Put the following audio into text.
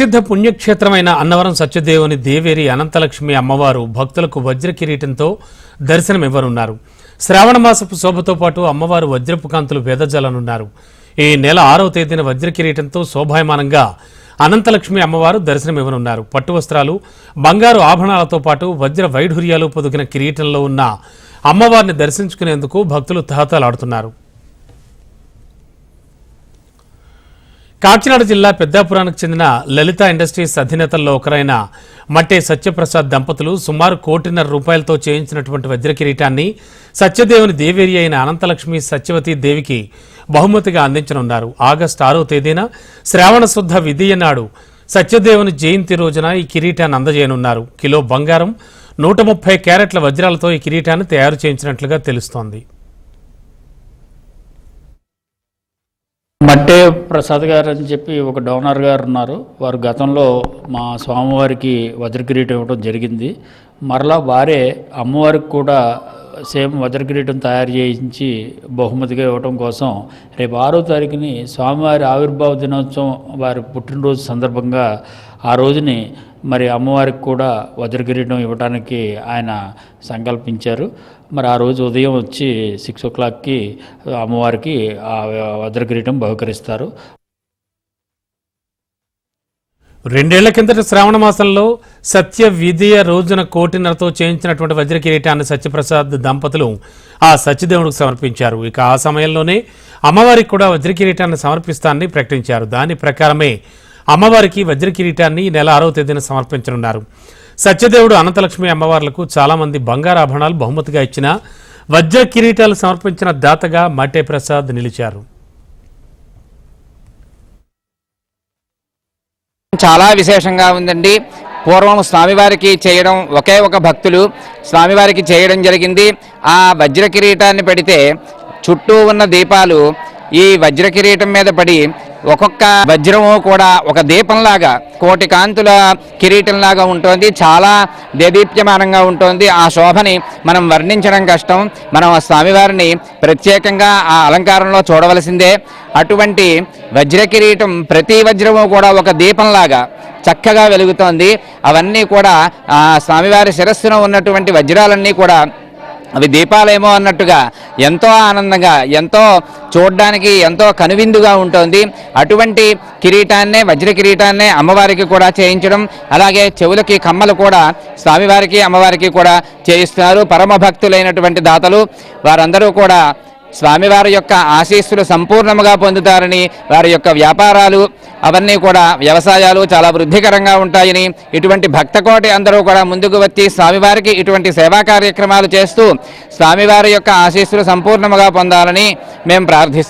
ప్రసిద్ధ పుణ్యక్షేత్రమైన అన్నవరం సత్యదేవుని దేవేరి అనంతలక్ష్మి అమ్మవారు భక్తులకు వజ్ర కిరీటంతో దర్శనమివ్వనున్నారు. శ్రావణ మాసపు శోభతో పాటు అమ్మవారు వజ్రపు కాంతులు వెదజల్లనున్నారు. ఈ నెల ఆరవ తేదీన వజ్ర కిరీటంతో శోభాయమానంగా అనంతలక్ష్మి అమ్మవారు దర్శనమివ్వనున్నారు. పట్టు వస్త్రాలు బంగారు ఆభరణాలతో పాటు వజ్ర వైఢూర్యాలు పొదిగిన కిరీటంలో ఉన్న అమ్మవారిని దర్శించుకునేందుకు భక్తులు తహతలాడుతున్నారు కాకినాడ జిల్లా పెద్దాపురానికి చెందిన లలిత ఇండస్ట్రీస్ అధినేతల్లో ఒకరైన మట్టే సత్యప్రసాద్ దంపతులు సుమారు కోటిన్నర రూపాయలతో చేయించినటువంటి వజ్ర కిరీటాన్ని సత్యదేవుని దేవేరి అయిన అనంతలక్ష్మి సత్యవతి దేవికి బహుమతిగా అందించనున్నారు. ఆగస్టు ఆరో తేదీన శ్రావణ శుద్ధ విధియ నాడు సత్యదేవుని జయంతి రోజున ఈ కిరీటాన్ని అందజేయనున్నారు. కిలో బంగారం నూట ముప్పై క్యారెట్ల వజ్రాలతో ఈ కిరీటాన్ని తయారు చేయించినట్లుగా తెలుస్తోంది. మట్టే ప్రసాద్ గారు అని చెప్పి ఒక డోనర్ గారు ఉన్నారు. వారు గతంలో మా స్వామివారికి వజ్రకిరీటం ఇవ్వడం జరిగింది. మరలా వారే అమ్మవారికి కూడా సేమ్ వజ్రకిరీటం తయారు చేయించి బహుమతిగా ఇవ్వడం కోసం రేపు ఆరో తారీఖుని స్వామివారి ఆవిర్భావ దినోత్సవం వారి పుట్టినరోజు సందర్భంగా ఆ రోజుని మరి అమ్మవారికి కూడా వజ్రకిరీటం ఇవ్వడానికి ఆయన సంకల్పించారు. మరి ఆ రోజు ఉదయం వచ్చి సిక్స్ ఓ క్లాక్కి అమ్మవారికి ఆ వజ్రకిరీటం బహుకరిస్తారు. రెండేళ్ళ కిందట శ్రావణ మాసంలో సత్య విధేయ రోజున కోటిన్నరతో చేయించినటువంటి వజ్ర కిరీటాన్ని సత్యప్రసాద్ దంపతులు ఆ సత్యదేవుడికి సమర్పించారు. ఇక ఆ సమయంలోనే అమ్మవారికి కూడా వజ్రకిరీటాన్ని సమర్పిస్తానని ప్రకటించారు. దాని ప్రకారమే అమ్మవారికి వజ్ర కిరీటాన్ని ఈ నెల ఆరో తేదీన సమర్పించనున్నారు. సత్యదేవుడు అనంతలక్ష్మి అమ్మవార్లకు చాలామంది బంగారు ఆభరణాలు బహుమతిగా ఇచ్చిన వజ్ర కిరీటాలు సమర్పించిన దాతగా మట్టే ప్రసాద్ నిలిచారు. చాలా విశేషంగా ఉందండి. పూర్వం స్వామివారికి చేయడం ఒకే ఒక భక్తులు. స్వామివారికి చేయడం జరిగింది. ఆ వజ్ర కిరీటాన్ని పెడితే చుట్టూ ఉన్న దీపాలు ఈ వజ్ర కిరీటం మీద పడి ఒక్కొక్క వజ్రము కూడా ఒక దీపంలాగా కోటి కాంతుల కిరీటంలాగా ఉంటుంది. చాలా దేదీప్యమానంగా ఉంటుంది. ఆ శోభని మనం వర్ణించడం కష్టం. మనం ఆ స్వామివారిని ప్రత్యేకంగా ఆ అలంకారంలో చూడవలసిందే. అటువంటి వజ్ర కిరీటం ప్రతి వజ్రము కూడా ఒక దీపంలాగా చక్కగా వెలుగుతోంది. అవన్నీ కూడా ఆ స్వామివారి శిరస్సున ఉన్నటువంటి వజ్రాలన్నీ కూడా అవి దీపాలేమో అన్నట్టుగా ఎంతో ఆనందంగా ఎంతో చూడడానికి ఎంతో కనువిందుగా ఉంటుంది. అటువంటి కిరీటాన్నే వజ్ర కిరీటాన్నే అమ్మవారికి కూడా చేయించడం అలాగే చెవులకి కమ్మలు కూడా స్వామివారికి అమ్మవారికి కూడా చేయిస్తున్నారు పరమ భక్తులైనటువంటి దాతలు వారందరూ కూడా స్వామివారి యొక్క ఆశీస్సులు సంపూర్ణముగా పొందుతారని వారి యొక్క వ్యాపారాలు అవన్నీ కూడా వ్యవసాయాలు చాలా వృద్ధికరంగా ఉంటాయని ఇటువంటి భక్తకోటి అందరూ కూడా ముందుకు వచ్చి స్వామివారికి ఇటువంటి సేవా కార్యక్రమాలు చేస్తూ స్వామివారి యొక్క ఆశీస్సులు సంపూర్ణముగా పొందాలని మేము ప్రార్థిస్తాం